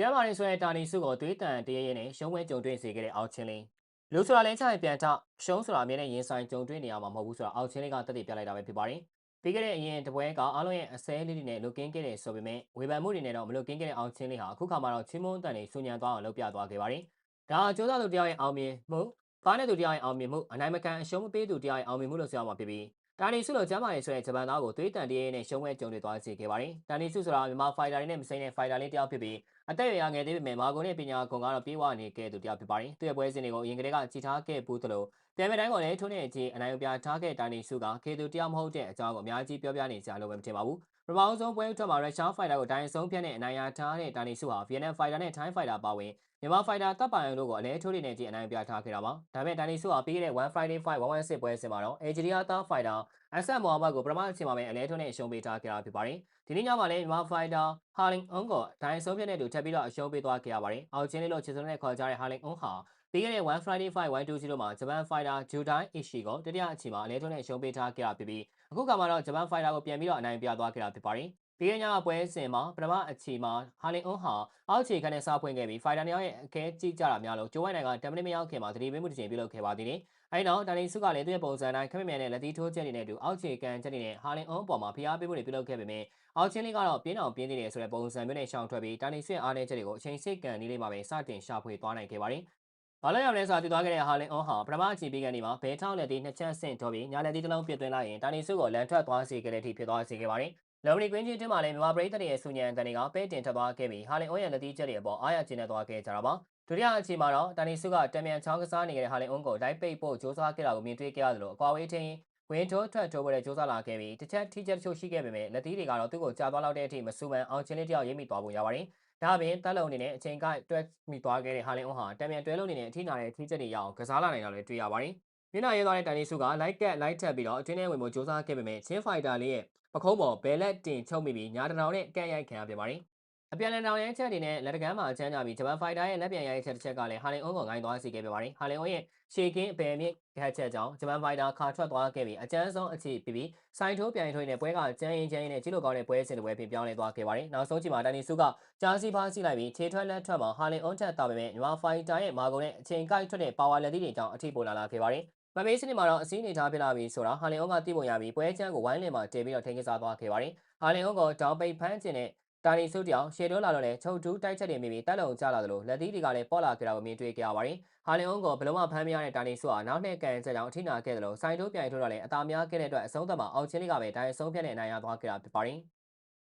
ကျမ်းမာရေးဆိုတဲ့တာနီစုကိုသွေးတန်တရရဲနဲ့ရှုံးဝဲကြုံတွေ့စေခဲ့တဲ့အောက်ချင်းလင်းလူဆိုတာလဲချရင်ပြန်ထရှုံးဆိုတာအမြဲတမ်းရင်ဆိုင်ကြုံတွေ့နေရမှာမဟုတ်ဘူးဆိုတာအောက်ချင်းလေးကတက်တည်ပြလိုက်တာပဲဖြစ်ပါတယ်ပြီးခဲ့တဲ့အရင်တပွဲကအားလုံးရဲ့အစဲလေးတွေနဲ့လုကင်းခဲ့တယ်ဆိုပေမဲ့ဝေဖန်မှုတွေနဲ့တော့မလုကင်းခဲ့တဲ့အောက်ချင်းလေးဟာအခုခါမှတော့ချင်းမုန်းတန်တွေဆူညံသွားအောင်လုပ်ပြသွားခဲ့ပါတယ်ဒါအကျိုးသားသူတယောက်ရဲ့အောင်မြင်မှုကားတဲ့သူတယောက်ရဲ့အောင်မြင်မှုအနိုင်မကန်အရှုံးမပေးသူတယောက်ရဲ့အောင်မြင်မှုလို့ဆိုရမှာဖြစ်ပြီးတာနီစုလိုကျမ်းမာရေးဆိုတဲ့ဂျပန်သားကိုသွေးတန်တရရဲနဲ့ရှုံးဝဲကြုံတွေ့သွားစေခဲ့ပါတယ်တာနီစုဆိုတာမြန်မာဖိုင်တာတွေနဲ့မစိမ်းတဲ့ဖိုင်တာလေးတယောက်ဖြစ်ပြီး အသက်အရွယ်ငယ်သေးပေမဲ့မာဂုံနဲ့ပညာဂုံကတော့ပြေးဝနေခဲ့သူတယောက်ဖြစ်ပါတယ်။သူ့ရဲ့ပွဲစဉ်တွေကိုအရင်ကတည်းကကြည်ထားခဲ့ဘူးသလိုပြန်မဲ့တိုင်းကိုလည်းထိုးနေချင်းအနိုင်ပြထားခဲ့တိုင်းနေစုကကေသူတယောက်မဟုတ်တဲ့အကြောင်းကိုအများကြီးပြောပြနေကြလို့ပဲမထင်ပါဘူး။ပထမဆုံးပွဲဥထွက်မှာရုရှားဖိုင်တာကိုဒိုင်ဆုံးဖြတ်တဲ့အနိုင်ရထားတဲ့တိုင်းနေစုဟာဗီယက်နမ်ဖိုင်တာနဲ့ထိုင်းဖိုင်တာပါဝင်မြန်မာဖိုင်တာတပ်ပိုင်တို့ကိုအလဲထိုးနေချင်းအနိုင်ပြထားခဲ့တာပါ။ဒါပေမဲ့တိုင်းနေစုဟာပြီးခဲ့တဲ့1 Friday Fight 116ပွဲစဉ်မှာတော့ Algeria သားဖိုင်တာအက်ဆက်မိုဟာမက်ကိုပထမအချိန်မှာပဲအလဲထိုးနဲ့အရှုံးပေးထားခဲ့တာဖြစ်ပါတယ်။ဒီနေ့ညမှာလည်းမြန်မာဖိုင်တာဟာလင်အွန်ကိုဒိုင်ဆုံးဖြတ်တဲ့သူထပ်ပြီးတော့အရှုံးပေးသွားခဲ့ရပါတယ်။အောက်ချင်းလေးလို့ခြေစုံနဲ့ခေါ်ကြတဲ့ဟာလင်အွန်ဟာပြီးခဲ့တဲ့1 Friday Fight 120မှာဂျပန်ဖိုင်တာဂျူဒိုင်အီရှီကိုတတိယအချိန်မှာအလဲထုံးနဲ့ရှုံးပေးထားခဲ့တာဖြစ်ပြီးအခုကမှတော့ဂျပန်ဖိုင်တာကိုပြန်ပြီးတော့အနိုင်ပြသွားခဲ့တာဖြစ်ပါတယ်။ ပြီးခဲ့ညပွဲစဉ်မှာပထမအချိန်မှာဟာလင်အွန်ဟာအောက်ခြေခံနဲ့စားဖွင့်ခဲ့ပြီးဖိုင်တာနှစ်ယောက်ရဲ့အခဲကြည့်ကြတာများလို့ဂျိုးဝိုင်နိုင်က10မိနစ်မရောက်ခင်မှာသတိပေးမှုတစ်ချိန်ပြုလုပ်ခဲ့ပါသေးတယ်။အဲဒီနောက်တာနီစုကလည်းသူ့ရဲ့ပုံစံတိုင်းခက်မြမြန်တဲ့လက်သီးထိုးချက်တွေနဲ့အတူအောက်ခြေကန်ချက်တွေနဲ့ဟာလင်အွန်ပေါ်မှာဖိအားပေးမှုတွေပြုလုပ်ခဲ့ပေမဲ့အောက်ချင်းလေးကတော့ပြင်းအောင်ပြင်းသေးတယ်ဆိုတဲ့ပုံစံမျိုးနဲ့ရှောင်ထွက်ပြီးတာနီဆွေအားနည်းချက်တွေကိုအချိန်စိတ်ကန်နည်းလေးမှာပဲစတင်ရှာဖွေသွားနိုင်ခဲ့ပါတယ်။ဘာလို့ရောက်လဲဆိုတာသိသွားခဲ့တဲ့ဟာလင်အွန်ဟာပထမအချိန်ပြီးကနေမှာဘဲထောက်လက်တီနှစ်ချက်ဆင့်တော့ပြီးညာလက်တီတစ်လုံးပြစ်သွင်းလိုက်ရင်တာနီဆွကိုလန်ထွက်သွားစေခဲ့တဲ့အထိဖြစ်သွားစေခဲ့ပါတယ်။ လော်မနီကွင်းချင်းတင်းမှာလည်းမြန်မာပရိသတ်ရဲ့ဆူညံတန်တွေကပဲတင်ထပ်သွားခဲ့ပြီးဟာလင်အွန်ရဲ့လက်တီချက်တွေအပေါ်အားရကျင်းနေသွားခဲ့ကြတာပါ။ဒုတိယအချိန်မှာတော့တာနီစုကတံမြန်ချောင်းကစားနေတဲ့ဟာလင်အွန်ကိုဒိုက်ပိတ်ဖို့စ조사ခဲ့တာကိုမြင်တွေ့ခဲ့ရတယ်လို့အကွာဝေးထင်းဝင်ထိုးထွက်ထိုးပွဲတဲ့စူးစမ်းလာခဲ့ပြီးတစ်ချက်ထိချက်တချို့ရှိခဲ့ပေမဲ့လက်သီးတွေကတော့သူ့ကိုကြာသွားလောက်တဲ့အထိမဆူမန်အောင်ချင်းလေးတယောက်ရိပ်မိသွားပုံရပါတယ်။ဒါအပြင်တက်လုံအနေနဲ့အချိန်ကိုက်တွဲမိသွားခဲ့တဲ့ဟာလင်အွန်ဟာတံမြန်တွဲလုံးအနေနဲ့အထိနာတဲ့ထိချက်တွေရအောင်ကစားလာနိုင်တာလည်းတွေ့ရပါတယ်။ မျက်နှာရဲသွားတဲ့တန်နီစုကလိုက်ကက်လိုက်ထပ်ပြီးတော့အတွင်းထဲဝင်ဖို့စူးစမ်းခဲ့ပေမဲ့ချင်းဖိုက်တာလေးရဲ့ပခုံးပေါ်ဘဲလက်တင်ချုပ်မိပြီးညာတနောင်နဲ့ကန့်ရိုက်ခံရပြန်ပါတယ်။အပြန်လန်တောင်ရဲချက်တွေနဲ့လက်တကမ်းမှာအချမ်းကြပြီးဂျပန်ဖိုက်တာရဲ့လက်ပြန်ရိုက်ချက်တစ်ချက်ကလည်းဟာလင်အွန်ကိုငိုင်းသွားစေခဲ့ပြပါတယ်။ဟာလင်အွန်ရဲ့ရှေကင်းအပယ်မြင့်ခက်ချက်ကြောင့်ဂျပန်ဖိုက်တာခါထွက်သွားခဲ့ပြီးအကျန်းဆုံးအခြေပြီးပြီးစိုင်ထိုးပြန်ထွေးနဲ့ပွဲကကျန်းရင်ကျန်းရင်နဲ့ကြီးလိုကောင်းတဲ့ပွဲစဉ်တွေပဲပြင်ပြောင်းလဲသွားခဲ့ပါတယ်။နောက်ဆုံးချိန်မှာတန်နီစုကကြားစီဖားစီလိုက်ပြီးခြေထွက်လက်ထွက်မှာဟာလင်အွန်ထက်တာပေမဲ့ညီမဖိုက်တာရဲ့မာကုန်နဲ့အချိန်ကိုက်ထွက်တဲ့ပါဝါလက်သီးတွေကြောင့်အထိပိုလာလာခဲ့ပါတယ်။ မမေးစနစ်မှာတော့အစည်းအနေထားဖြစ်လာပြီဆိုတာဟာလင်အွန်ကသိပုံရပြီးပွဲချမ်းကိုဝိုင်းလင်မှာတည်ပြီးတော့ထိန်းကစားသွားခဲ့ပါတယ်။ဟာလင်အွန်ကိုတောင်ပိတ်ဖမ်းခြင်းနဲ့တာနီစုတယောက်ရှေတိုးလာတော့လဲချုပ်တူးတိုက်ချက်တွေမိပြီးတက်လုံကျလာသလိုလက်သီးတွေကလည်းပေါ်လာကြတာကိုမြင်တွေ့ကြရပါတယ်။ဟာလင်အုံးကဘလုံးမဖမ်းမရတဲ့တာနီစုဟာနောက်နှစ်ကန်ချက်ကြောင့်အထိနာခဲ့သလိုစိုင်းတိုးပြိုင်ထိုးတော့လဲအသာများခဲ့တဲ့အတွက်အဆုံးသတ်မှာအောက်ချင်းလေးကပဲဒိုင်ဆုံးဖြတ်နေနိုင်ရသွားခဲ့တာဖြစ်ပါတယ်။